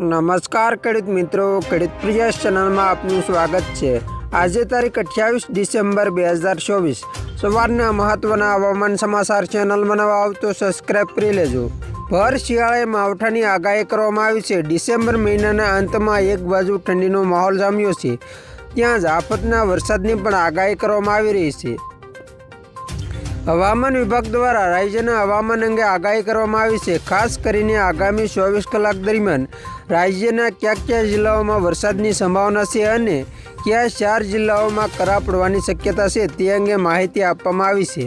નમસ્કાર ખેડૂત મિત્રો, ખેડૂત પ્રિય ચેનલમાં આપનું સ્વાગત છે. આજે તારીખ અઠ્યાવીસ ડિસેમ્બર બે હજાર ચોવીસ. સવારના મહત્વના હવામાન સમાચાર ચેનલમાં નવા આવતો સબસ્ક્રાઈબ કરી લેજો. ભર શિયાળે માવઠાની આગાહી કરવામાં આવી છે. ડિસેમ્બર મહિનાના અંતમાં એક બાજુ ઠંડીનો માહોલ જામ્યો છે. ત્યાં જ આફતના વરસાદની પણ આગાહી કરવામાં આવી રહી છે. હવામાન વિભાગ દ્વારા રાજ્યના હવામાન અંગે આગાહી કરવામાં આવી છે. ખાસ કરીને આગામી ચોવીસ કલાક દરમિયાન રાજ્યના કયા કયા જિલ્લાઓમાં વરસાદની સંભાવના છે અને કયા ચાર જિલ્લાઓમાં કરા પડવાની શક્યતા છે તે અંગે માહિતી આપવામાં આવી છે.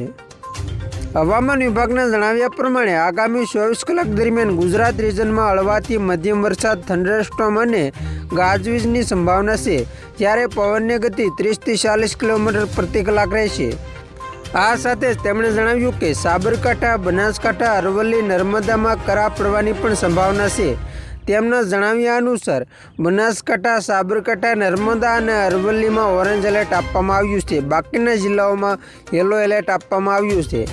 હવામાન વિભાગના જણાવ્યા પ્રમાણે આગામી ચોવીસ કલાક દરમિયાન ગુજરાત રિજનમાં હળવાથી મધ્યમ વરસાદ થંડરસ્ટોમ અને ગાજવીજની સંભાવના છે. જ્યારે પવનની ગતિ ત્રીસથી ચાલીસ કિલોમીટર પ્રતિ કલાક રહેશે. આ સાથે જ તેમણે જણાવ્યું કે સાબરકાંઠા, બનાસકાંઠા, અરવલ્લી, નર્મદામાં કરા પડવાની પણ સંભાવના છે. તેમના જણાવ્યા અનુસાર, બનાસકાંઠા, સાબરકાંઠા, નર્મદા અને અરવલ્લીમાં ઓરેન્જ એલર્ટ આપવામાં આવ્યું છે. બાકીના જિલ્લાઓમાં યલો એલર્ટ આપવામાં આવ્યું છે.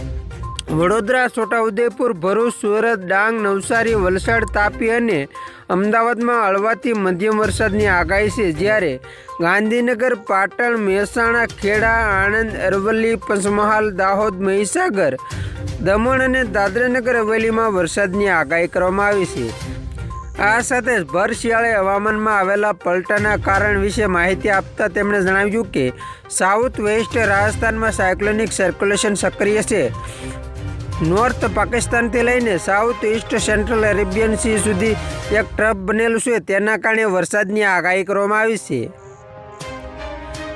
વડોદરા, છોટાઉદેપુર, ભરૂચ, સુરત, ડાંગ, નવસારી, વલસાડ, તાપી અને અમદાવાદમાં હળવાથી મધ્યમ વરસાદની આગાહી છે. જ્યારે ગાંધીનગર, પાટણ, મહેસાણા, ખેડા, આણંદ, અરવલ્લી, પંચમહાલ, દાહોદ, મહીસાગર, દમણ અને દાદરાનગર હવેલીમાં વરસાદની આગાહી કરવામાં આવી છે. આ સાથે ભર શિયાળે હવામાનમાં આવેલા પલટાના કારણ વિશે માહિતી આપતા તેમણે જણાવ્યું કે સાઉથ વેસ્ટ રાજસ્થાનમાં સાયક્લોનિક સર્ક્યુલેશન સક્રિય છે. નોર્થ પાકિસ્તાનથી લઈને south east central Arabian sea સુધી એક ટ્રપ બનેલું છે, તેના કારણે વરસાદની આગાહી કરવામાં આવી છે.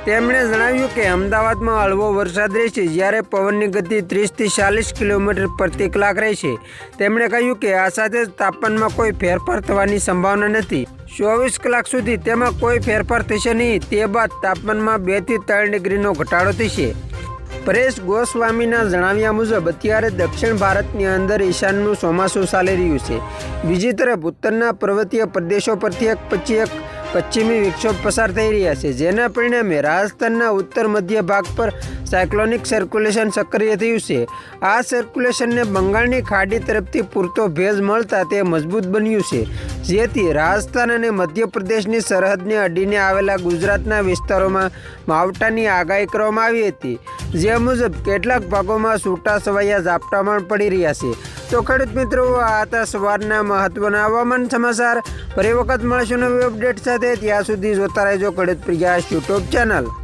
તેમણે જણાવ્યું કે અમદાવાદમાં હળવો વરસાદ રહેશે, જ્યારે પવનની ગતિ ત્રીસથી ચાલીસ કિલોમીટર પ્રતિ કલાક રહેશે. તેમણે કહ્યું કે આ સાથે જ તાપમાનમાં કોઈ ફેરફાર થવાની સંભાવના નથી. ચોવીસ કલાક સુધી તેમાં કોઈ ફેરફાર થશે નહીં, તે બાદ તાપમાનમાં બેથી ત્રણ ડિગ્રીનો ઘટાડો થશે. પરેશ ગોસ્વામીના જણાવ્યા મુજબ, અત્યારે દક્ષિણ ભારતની અંદર ઈશાનનું ચોમાસું ચાલી રહ્યું છે. બીજી તરફ, ઉત્તરના પર્વતીય પ્રદેશો પરથી એક પછી એક પશ્ચિમી વિક્ષોભ પસાર થઈ રહ્યા છે, જેના પરિણામે રાજસ્થાનના ઉત્તર મધ્ય ભાગ પર સાયક્લોનિક સર્ક્યુલેશન સક્રિય થયું છે. આ સર્ક્યુલેશનને બંગાળની ખાડી તરફથી પૂરતો ભેજ મળતા તે મજબૂત બન્યું છે. જેથી રાજસ્થાન અને મધ્યપ્રદેશની સરહદને અડીને આવેલા ગુજરાતના વિસ્તારોમાં માવઠાની આગાહી કરવામાં આવી હતી. જે મુજબ, કેટલાક ભાગોમાં છૂટા છવાયા ઝાપટા પણ પડી રહ્યા છે. તો ખેડૂત મિત્રો, આ હતા સવારના મહત્વના હવામાન સમાચાર. ફરી વખત મળશું નવી અપડેટ સાથે. ત્યાં સુધી જોતા રહેજો ખેડૂત પ્રયાસ યુટ્યુબ ચેનલ.